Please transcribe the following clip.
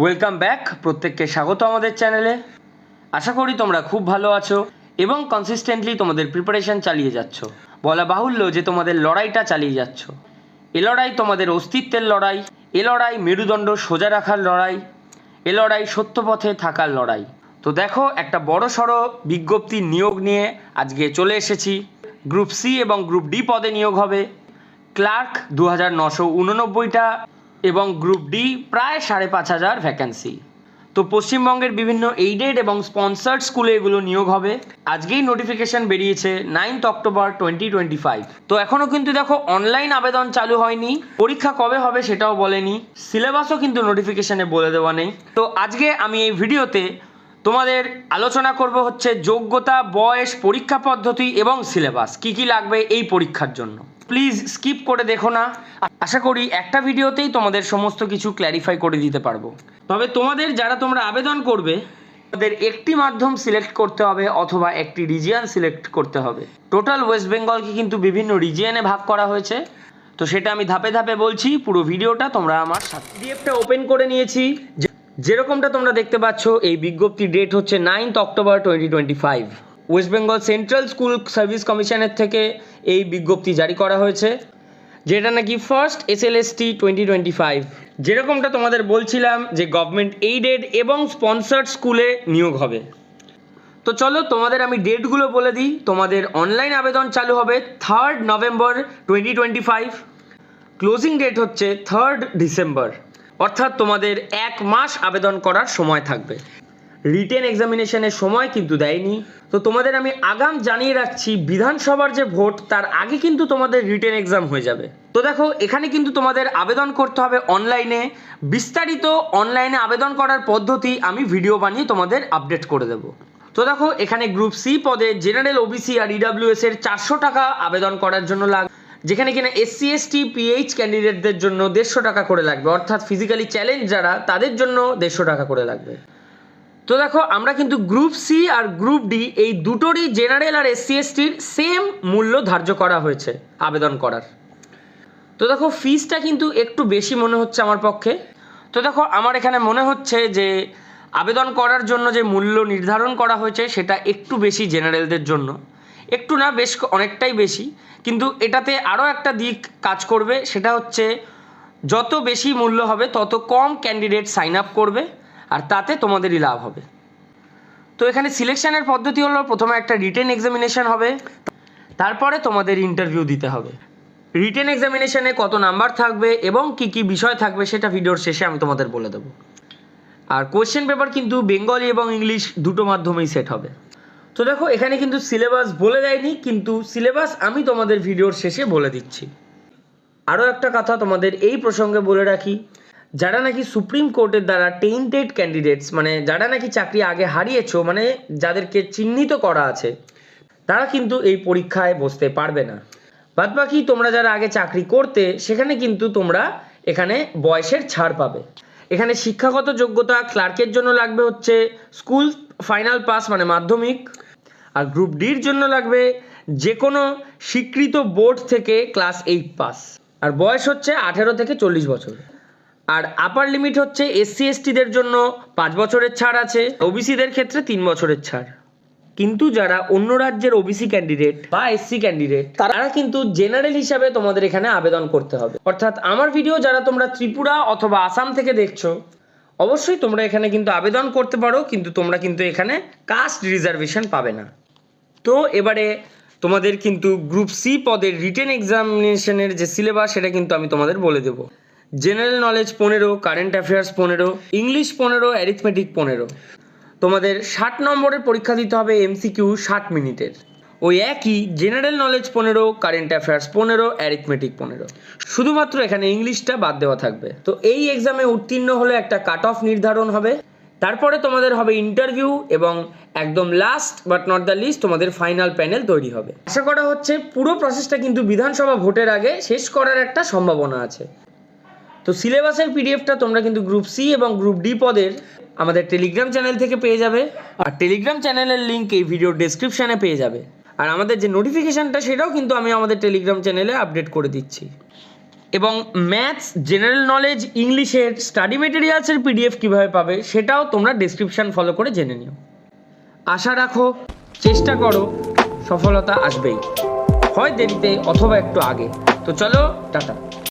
Welcome back প্রত্যেককে স্বাগত আমাদের চ্যানেলে। আশা করি তোমরা খুব ভালো আছো এবং কনসিস্টেন্টলি তোমাদের প্রিপারেশন চালিয়ে যাচ্ছ। বলা বাহুল্য যে তোমাদের লড়াইটা চালিয়ে যাচ্ছ। এ লড়াই তোমাদের অস্তিত্বের লড়াই। এ লড়াই মেরুদণ্ড সোজা রাখার লড়াই। এ লড়াই সত্য পথে থাকার লড়াই। তো দেখো, একটা বড় সড়ো বিজ্ঞপ্তি নিয়োগ নিয়ে আজকে চলে এসেছি। গ্রুপ সি এবং গ্রুপ ডি পদে নিয়োগ হবে। ক্লার্ক দু হাজার নশো উননব্বইটা এবং গ্রুপ ডি প্রায় সাড়ে পাঁচ হাজার ভ্যাকেন্সি তো পশ্চিমবঙ্গের বিভিন্ন এইডেড এবং স্পন্সার্ড স্কুলে এগুলো নিয়োগ হবে। আজকেই নোটিফিকেশন বেরিয়েছে ninth October twenty twenty five তো এখনও কিন্তু দেখো অনলাইন আবেদন চালু হয়নি। পরীক্ষা কবে হবে সেটাও বলেনি। সিলেবাসও কিন্তু নোটিফিকেশনে বলে দেওয়া নেই। তো আজকে আমি এই ভিডিওতে তোমাদের আলোচনা করব হচ্ছে যোগ্যতা, বয়স, পরীক্ষা পদ্ধতি এবং সিলেবাস। কি কি লাগবে এই পরীক্ষার জন্য? প্লিজ স্কিপ করে দেখো না। আশা করি একটা ভিডিওতেই তোমাদের সমস্ত কিছু ক্ল্যারিফাই করে দিতে পারব। তবে তোমাদের যারা তোমরা আবেদন করবে, তাদের একটি মাধ্যম সিলেক্ট করতে হবে অথবা একটি রিজিয়ন সিলেক্ট করতে হবে। টোটাল ওয়েস্ট বেঙ্গলকে কিন্তু বিভিন্ন রিজিয়নে ভাগ করা হয়েছে। তো সেটা আমি ধাপে ধাপে বলছি, পুরো ভিডিওটা তোমরা আমার সাথে পিডিএফটা ওপেন করে নিয়েছি। যেরকমটা তোমরা দেখতে পাচ্ছ, এই বিজ্ঞপ্তি ডেট হচ্ছে ninth October twenty twenty five West Bengal Central School Service কমিশনের থেকে এই বিজ্ঞপ্তি জারি করা হয়েছে, যেটা নাকি first S L S T twenty twenty five যেরকমটা তোমাদের বলছিলাম যে গভর্নমেন্ট এইডেড এবং স্পন্সার্ড স্কুলে নিয়োগ হবে। তো চলো তোমাদের আমি ডেটগুলো বলে দিই। তোমাদের অনলাইন আবেদন চালু হবে third November twenty twenty five closing date হচ্ছে থার্ড ডিসেম্বর অর্থাৎ তোমাদের এক মাস আবেদন করার সময় থাকবে। রিটেন এক্সামিনেশনের সময় কিন্তু দেয়নি। তো তোমাদের আমি আগাম জানিয়ে রাখছি, বিধানসভার যে ভোট, তার আগে কিন্তু তোমাদের রিটেন এক্সাম হয়ে যাবে। তো দেখো, এখানে কিন্তু তোমাদের আবেদন করতে হবে অনলাইনে বিস্তারিত অনলাইনে আবেদন করার পদ্ধতি আমি ভিডিও বানিয়ে তোমাদের আপডেট করে দেবো। তো দেখো, এখানে গ্রুপ সি পদে জেনারেল ওবিসি আর ইডাব্লিউএস এর চারশো টাকা আবেদন করার জন্য লাগ, যেখানে কিনা এসসি এসটি পিএইচ ক্যান্ডিডেটদের জন্য দেড়শো টাকা করে লাগবে। অর্থাৎ ফিজিক্যালি চ্যালেঞ্জ যারা, তাদের জন্য দেড়শো টাকা করে লাগবে। তো দেখো, আমরা কিন্তু গ্রুপ সি আর গ্রুপ ডি এই দুটোরই জেনারেল আর এসসি এসটির সেম মূল্য ধার্য করা হয়েছে, আবেদন করার। তো দেখো ফিসটা কিন্তু একটু বেশি মনে হচ্ছে আমার পক্ষে। তো দেখো, আমার এখানে মনে হচ্ছে যে আবেদন করার জন্য যে মূল্য নির্ধারণ করা হয়েছে, সেটা একটু বেশি জেনারেলদের জন্য। একটু না, বেশ অনেকটাই বেশি। কিন্তু এটাতে আরও একটা দিক কাজ করবে, সেটা হচ্ছে যত বেশি মূল্য হবে, তত কম ক্যান্ডিডেট সাইন আপ করবে। আর তাতে তোমাদেরই লাভ হবে। তো এখানে সিলেকশনের পদ্ধতি হলো প্রথমে একটা রিটেন এক্সামিনেশন হবে, তারপরে তোমাদের ইন্টারভিউ দিতে হবে। রিটেন এক্সামিনেশনে কত নাম্বার থাকবে এবং কি কি বিষয় থাকবে সেটা ভিডিওর শেষে আমি তোমাদের বলে দেবো। আর কোশ্চেন পেপার কিন্তু বেঙ্গলি এবং ইংলিশ দুটো মাধ্যমেই সেট হবে। তো দেখো, এখানে কিন্তু সিলেবাস বলে দেয়নি, কিন্তু সিলেবাস আমি তোমাদের ভিডিওর শেষে বলে দিচ্ছি। আরও একটা কথা তোমাদের এই প্রসঙ্গে বলে রাখি যারা নাকি সুপ্রিম কোর্টের দ্বারা টেন্টেড ক্যান্ডিডেটস মানে যারা নাকি চাকরি আগে হারিয়েছো মানে যাদেরকে চিহ্নিত করা আছে, তারা কিন্তু এই পরীক্ষায় বসতে পারবে না। বাদ বাকি তোমরা যারা আগে চাকরি করতে, সেখানে কিন্তু তোমরা এখানে বয়সের ছাড় পাবে। এখানে শিক্ষাগত যোগ্যতা ক্লার্কের জন্য লাগবে হচ্ছে স্কুল ফাইনাল পাস মানে মাধ্যমিক। আর গ্রুপ ডির জন্য লাগবে যে কোনো স্বীকৃত বোর্ড থেকে ক্লাস এইট পাস আর বয়স হচ্ছে আঠেরো থেকে চল্লিশ বছর। আর আপার লিমিট হচ্ছে এসসি এসটিদের জন্য পাঁচ বছরের ছাড় আছে ওবিসিদের ক্ষেত্রে তিন বছরের ছাড়। কিন্তু যারা অন্য রাজ্যের ওবিসি ক্যান্ডিডেট বা এসসি ক্যান্ডিডেট তারা কিন্তু জেনারেল হিসাবে তোমাদের এখানে আবেদন করতে হবে। অর্থাৎ আমার ভিডিও যারা তোমরা ত্রিপুরা অথবা আসাম থেকে দেখছ, অবশ্যই তোমরা এখানে কিন্তু আবেদন করতে পারো, কিন্তু তোমরা কিন্তু এখানে কাস্ট রিজার্ভেশন পাবে না। তো এবারে তোমাদের কিন্তু গ্রুপ সি পদের রিটেন এক্সামিনেশনের যে সিলেবাস সেটা কিন্তু আমি তোমাদের বলে দেবো। জেনারেল নলেজ পনেরো কারেন্ট অ্যাফেয়ার্স পনেরো ইংলিশ পনেরো অ্যারিথমেটিক পনেরো। তোমাদের ষাট নম্বরের পরীক্ষা দিতে হবে এমসিকিউ ষাট মিনিটের। ওই একই জেনারেল নলেজ পনেরো কারেন্ট অ্যাফেয়ার্স পনেরো অ্যারিথমেটিক পনেরো। শুধুমাত্র এখানে ইংলিশটা বাদ দেওয়া থাকবে। তো এই এক্সামে উত্তীর্ণ হলে একটা কাট অফ নির্ধারণ হবে। তারপরে তোমাদের হবে ইন্টারভিউ এবং একদম last but not the least তোমাদের ফাইনাল প্যানেল তৈরি হবে। আশা করা হচ্ছে পুরো প্রসেসটা কিন্তু বিধানসভা ভোটের আগে শেষ করার একটা সম্ভাবনা আছে। তো সিলেবাসের পিডিএফটা তোমরা কিন্তু গ্রুপ সি এবং গ্রুপ ডি পদের আমাদের টেলিগ্রাম চ্যানেল থেকে পেয়ে যাবে। আর টেলিগ্রাম চ্যানেলের লিঙ্ক এই ভিডিও ডেসক্রিপশানে পেয়ে যাবে। আর আমাদের যে নোটিফিকেশানটা সেটাও কিন্তু আমি আমাদের টেলিগ্রাম চ্যানেলে আপডেট করে দিচ্ছি। এবং ম্যাথস জেনারেল নলেজ ইংলিশের স্টাডি মেটেরিয়ালসের পিডিএফ কীভাবে পাবে, সেটাও তোমরা ডেসক্রিপশান ফলো করে জেনে নিও। আশা রাখো, চেষ্টা করো, সফলতা আসবেই। হয় দেরিতে অথবা একটু আগে। তো চলো, টাটা।